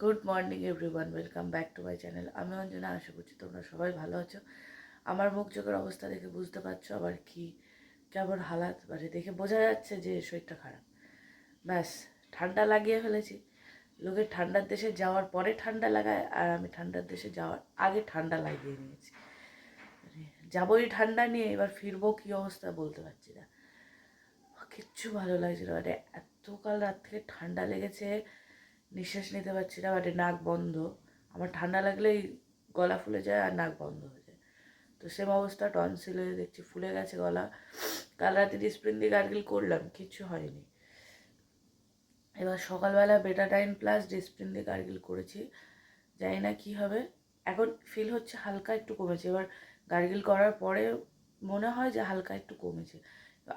Good morning everyone welcome back to my channel আমি অঞ্জনা, আশা করছি তোমরা সবাই ভালো আছো। আমার মুখ চোখের অবস্থা দেখে বুঝতে পারছ, আবার কি, কেমন হালাত মানে দেখে বোঝা যাচ্ছে যে শরীরটা খারাপ। ব্যাস, ঠান্ডা লাগিয়ে ফেলেছি। লোকে ঠান্ডার দেশে যাওয়ার পরে ঠান্ডা লাগায়, আর আমি ঠান্ডার দেশে যাওয়ার আগে ঠান্ডা লাগিয়ে নিয়েছি। মানে যাবোই ঠান্ডা নিয়ে, এবার ফিরবো কী অবস্থা বলতে পারছি না। কিচ্ছু ভালো লাগছে না মানে এত কাল রাত থেকে ঠান্ডা লেগেছে নিঃশ্বাস নিতে পারছি না মানে নাক বন্ধ। আমার ঠান্ডা লাগলেই গলা ফুলে যায় আর নাক বন্ধ হয়ে যায়। তো সেম অবস্থা টনসিল দেখছি ফুলে গেছে গলা। কাল রাতে ডিসপ্লিন দিয়ে গার্গিল করলাম, কিচ্ছু হয়নি। এবার সকালবেলা বেটাটাইন প্লাস ডিসপ্লিন দিয়ে গার্গিল করেছি, জানি না কী হবে। এখন ফিল হচ্ছে হালকা একটু কমেছে। এবার গার্গিল করার পরে মনে হয় যে হালকা একটু কমেছে।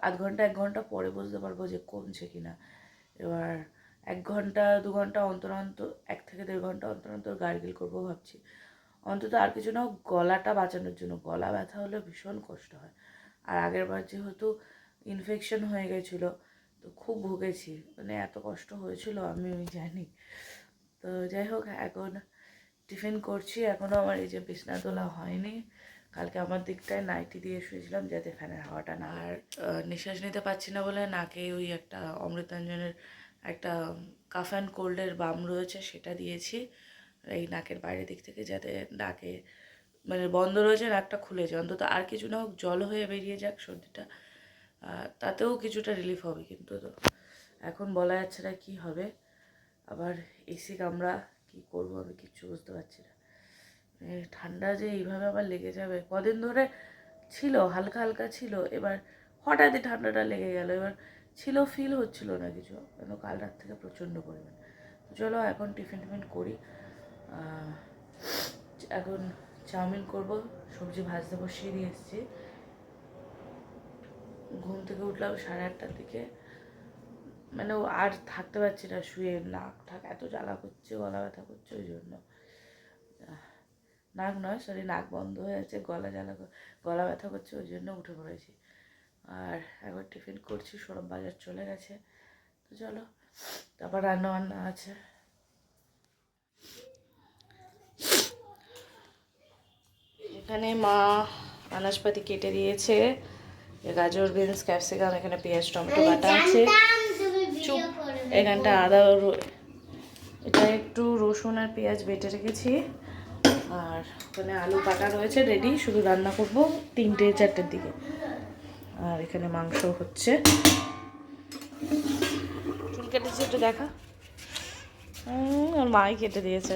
আধ ঘণ্টা, এক ঘণ্টা পরে বুঝতে পারব যে কমছে কি না এবার এক ঘণ্টা, দু ঘণ্টা অন্তর অন্তর, এক থেকে দেড় ঘণ্টা অন্তর অন্তর গার্গিল করব ভাবছি। অন্তত আর কিছু না গলাটা বাঁচানোর জন্য, গলা ব্যথা হলে ভীষণ কষ্ট হয়। আর আগের বার যেহেতু ইনফেকশন হয়ে গেছিল, তো খুব ভুগেছি। মানে এত কষ্ট হয়েছিল, আমি জানি। তো যাই হোক, এখন টিফিন করছি এখনও আমার এই যে বিছনা তোলা হয়নি। কালকে আমার দিকটায় নাইটি দিয়ে শুয়েছিলাম, যাতে ফ্যানের হাওয়াটা না আর নিঃশ্বাস নিতে পারছি না বলে নাকে ওই একটা অমৃতাঞ্জনের একটা কাফ অ্যান্ড কোল্ডের বাম রয়েছে, সেটা দিয়েছি। এই নাকের বাইরের দিক থেকে যাতে নাকে মানে বন্ধ রয়েছে, নাকটা খুলে যায়। অন্তত আর কিছু না হোক জল হয়ে বেরিয়ে যাক সর্দিটা। তাতেও কিছুটা রিলিফ হবে কিন্তু তো। এখন বলা যাচ্ছে না কী হবে। আবার এসি কামরা কী করব আমি কিচ্ছু বুঝতে পারছি না। ঠান্ডা যে এইভাবে আবার লেগে যাবে। কদিন ধরে ছিল, হালকা হালকা ছিল। এবার হঠাৎই ঠান্ডাটা লেগে গেল। এবার ছিল ফিল হচ্ছিল না কিছু। কেন কাল রাত থেকে প্রচণ্ড পরিমাণ। চলো এখন টিফিন টিফিন করি। এখন চাউমিন করব, সবজি ভাজতে বসিয়ে দিয়ে এসেছি। ঘুম থেকে উঠলাম সাড়ে আটটার দিকে। মানে ও আর থাকতে পারছি না, শুয়ে নাক ঠাক এত জ্বালা করছে, গলা ব্যথা করছে, ওই জন্য। নাক নয় সরি নাক বন্ধ হয়ে আছে, গলা জ্বালা গলা ব্যথা করছে, ওই জন্য উঠে পড়েছি। আর একবার টিফিন করছি সৌরভ বাজার চলে গেছে। তো চলো তারপর রান্না বান্না আছে। এখানে মা আনাজপাতি কেটে দিয়েছে গাজর বিনস ক্যাপসিকাম এখানে পেঁয়াজ টমেটো বাটা আছে। চুপ এখানটা আদা এটা একটু রসুন আর পেঁয়াজ বেটে রেখেছি। আর ওখানে আলু কাটা রয়েছে রেডি শুধু রান্না করব তিনটে চারটের দিকে। আর এখানে মাংস হচ্ছে। চুল কেটেছে একটু দেখা। উম, ওর মাই কেটে দিয়েছে।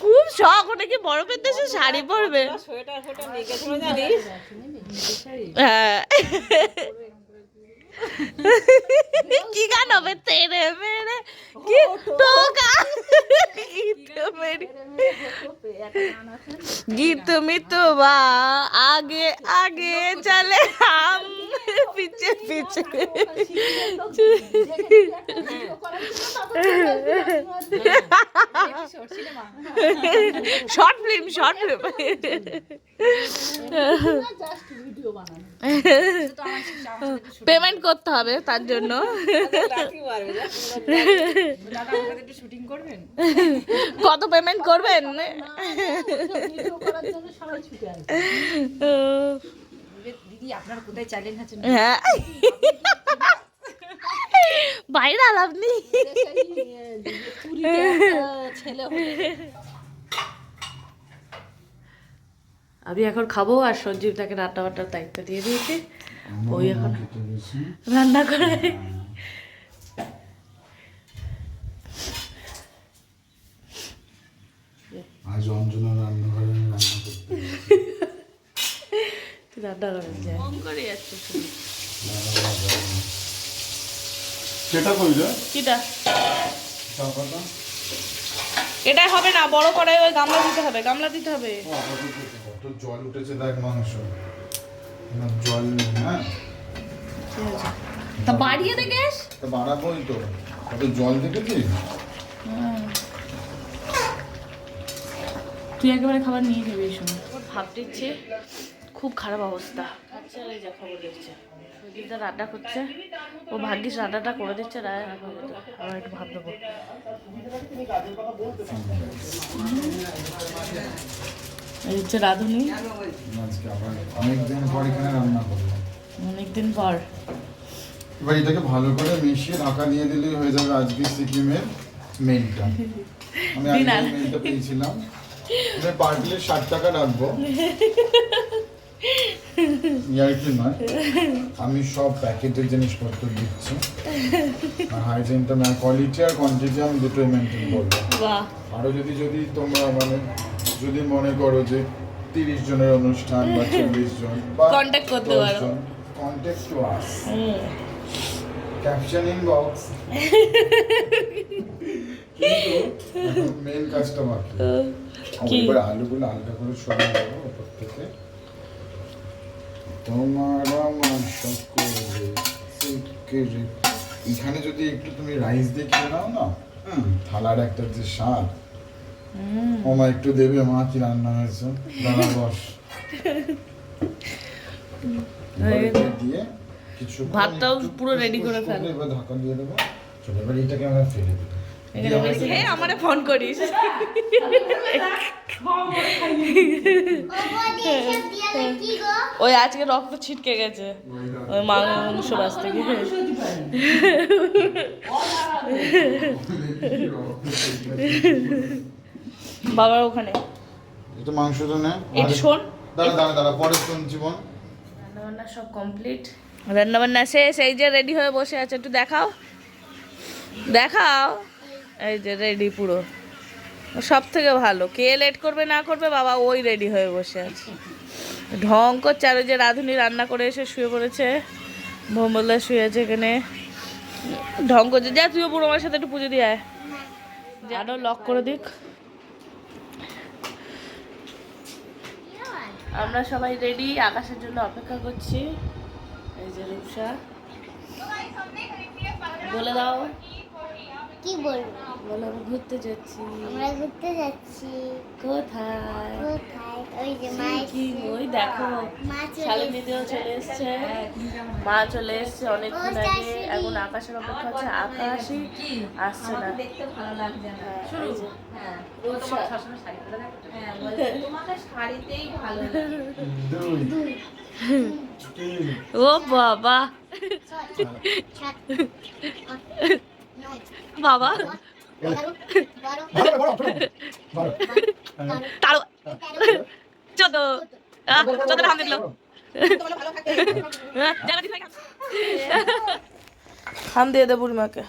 খুব শখ ওটা কি বরফের দেশে শাড়ি পরবে? হ্যাঁ। কি গান হবে? তেরে মেরে কি টোকা। গীত মেরে। গীত মিতো বা আগে আগে চলে হাম পিছে পিছে। Short film short film. Payment করতে হবে তার জন্য। কত পেমেন্ট করবেন? দিদি আপনারা কোথায় চ্যালেঞ্জ আছেন হ্যাঁ। বাইরে আলাপ নেই। আমি এখন খাব আর সঞ্জীব তাকে রান্না বান্নার দায়িত্ব দিয়ে দিয়েছে। ওই এখন রান্না করে। আজ অঞ্জনা রান্নাঘরে আমি রান্না করতে গেছি। তুই রান্না করে যায় ফোন করে যাচ্ছে শুধু। সেটা কই রে কিটা টাকাটা এটা হবে না বড় কড়াই ওই গামলা দিতে হবে গামলা দিতে হবে। জল উঠেছে দেখ মাংস। জল নেই হ্যাঁ? তা বাড়িয়ে দে গ্যাস। তা বাড়াবোই তো। কত জল দেখেছিস তুই একেবারে খাবার নিয়ে যাবি এই সময়। ভাব দিচ্ছে খুব খারাপ অবস্থা। খাচ্ছে আর এই যে খবর দেখছে। সুদীপটা রান্না করছে। ও ভাগ্যিস রান্নাটা করে দিচ্ছে রায় আমার একটু ভাব দেবো। এই হচ্ছে রাঁধুনি। অনেকদিন পর এখানে রান্না করলাম। অনেকদিন পর। এবার এটাকে ভালো করে মিশিয়ে ঢাকা দিয়ে দিলেই হয়ে যাবে আজকে সিকিমের মেনটা আমি আগে. মেনটা পেয়েছিলাম। আমি পার প্লেট ষাট টাকা রাখব। ইয়ার কি নয় আমি সব প্যাকেটের জিনিসপত্র দিচ্ছি। আর হাইজিনটা না কোয়ালিটি আর কোয়ান্টিটি আমি দুটোই মেনটেন করব। বাহ। আরও যদি যদি তোমরা মানে যদি মনে করো যে তিরিশ জনের অনুষ্ঠান বা চল্লিশ জন বা Contact করতে পারো। কন্ট্যাক্ট টু আস ক্যাপশন কিন্তু মেন কাজটা বাকি। কি? এবার আলুগুলো আলাদা করে সরিয়ে দেবো ওপর থেকে। তোমার আমার সকলে সিকেরে এখানে যদি একটু তুমি রাইস দিয়ে খেয়ে নাও না থালার একটা যে স্বাদ ও মা একটু দেবে মা কি রান্না হয়েছে? দাঁড়া বস। দিয়ে কিছু ভাতটাও পুরো ready করে ফেল। এবার ঢাকা দিয়ে দেবো। চলো এবার এটাকে আমরা ফেলে দিই দিয়ে আমরা ফোন করিস। ওই আজকে রক্ত ছিটকে গেছে। ওই মাংস বাস থেকে। বাবার ওখানে। এটা মাংসটা নে। একটু শোন। দাঁড়া দাঁড়া দাঁড়া পরে শোন জীবন। রান্নাবান্না সব কমপ্লিট রান্নাবান্না শেষ এই যে রেডি হয়ে বসে আছে। একটু দেখাও। দেখাও। এই যে রেডি পুরো। সব থেকে ভালো। কে লেট করবে না করবে বাবা ওই রেডি হয়ে বসে আছে। ঢং করছে আর যে রাঁধুনি রান্না করে এসে শুয়ে পড়েছে। ভোমবলদা শুয়ে আছে এখানে। ঢং করছে। যা তুইও বুড়ো আমার সাথে একটু পুজো দিয়ে আয়। আরও লক করে দিক। আমরা সবাই রেডি আকাশের জন্য অপেক্ষা করছি। এই যে রূপসা। বলে দাও। কি বলব বলে আমরা ঘুরতে যাচ্ছি আমরা ঘুরতে যাচ্ছি কোথায় কোথায় ওই যে মা কি ওই দেখো চলে এসছে মা চলে এসছে অনেকক্ষণ আগে এখন আকাশের অপেক্ষা হচ্ছে আকাশই আসছে না দেখতে ভালো লাগছে না এই হ্যাঁ? হ্যাঁ তোমাকে শাড়িতেই ভালো লাগে ও বাবা বাবা। তারো চোদ্দ। চোদ্দ হাম দিল হাম দিয়ে দে বুড়িমাকে।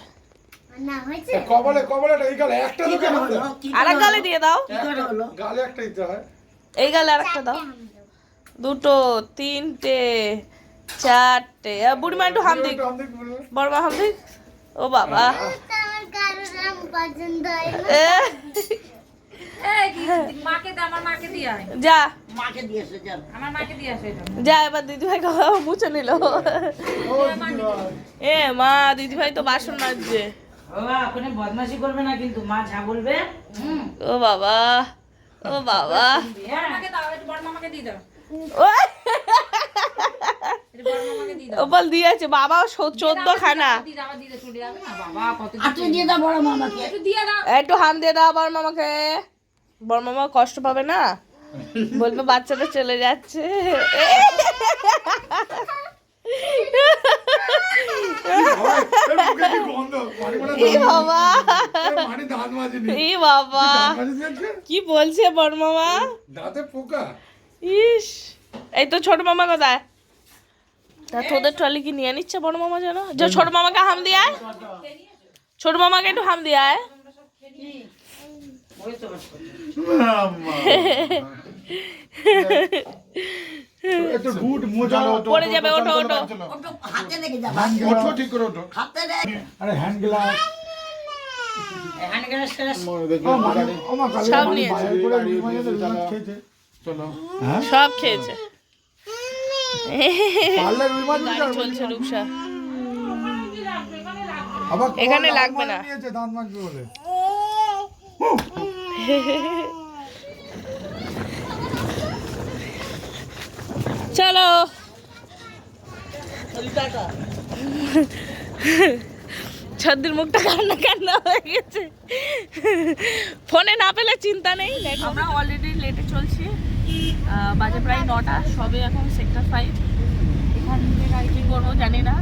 কবলে কবলে এই গালে একটা তো কেন আর এক গালে দিয়ে দাও। গালে একটা দিতে হয়। এই গালে আর একটা দাও। দুটো তিনটে চারটে। আর বুড়িমা একটু হাম দিক। বড়মা হাম দিক। ও বাবা। তো আমার কারোর নাম পছন্দ না এ, এই কি, মাকে দে আমার মাকে দিয়ে আয়। যা। আমার মাকে দিয়ে আসো এটা যা এবার দিদিভাই মুছে নিল। এ মা দিদিভাই তো বাসন মাজছে। বদমাশি করবে না কিন্তু মা যা বলবে ও বাবা ও বাবা। মাকে দাও একটু বড় মামাকে দিয়ে দাও। ও একটু বড় মামাকে দিয়ে দাও ও বল দিয়েছে বাবা চোদ্দ খানা একটু দিয়ে দাও। একটু হাম দিয়ে দাও বড় মামাকে। বড় মামা কষ্ট পাবে না? বলবে বাচ্চাটা চলে যাচ্ছে। কি বলছে বড় মামা? দাঁতে পোকা। ইস। এই তো ছোট মামা কোথায়? তা তোদের ট্রলি কি নিয়ে নিচ্ছে বড় মামা যেন? যে ছোট মামাকে হাম দিয়ে আয়। ছোট মামাকে একটু হাম দিয়ে আয়। পড়ে যাবে, ওঠো, ওঠো। হাতে লেগে যাবে ওঠো ঠিক করে ওঠো। হাতে আরে hand glass hand gas gas সব নিয়েছে। সব খেয়েছে পার্লার রুই মাছ গাড়ি চলছে রূপসা। এখানে লাগবে না। নিয়েছে দাঁত মাখবে বলে? চলো। ছদ্দির মুখটা কান্না কান্না হয়ে গেছে। ফোনে না পেলে চিন্তা নেই। আমরা অলরেডি লেটে চলছি। বাজে প্রায় নটা, সবে এখন সেক্টর ফাইভ এখান থেকে আর কি করব জানি না।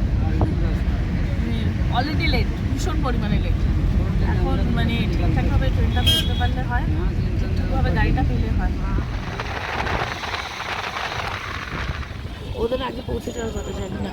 অলরেডি লেট ভীষণ পরিমাণে লেট এখন মানে ঠিকঠাকভাবে ট্রেনটা পেতে পারলে হয় ঠিকঠাকভাবে গাড়িটা পেলে হয়। ওদের আগে পৌঁছে যাওয়ার কথা জানি না।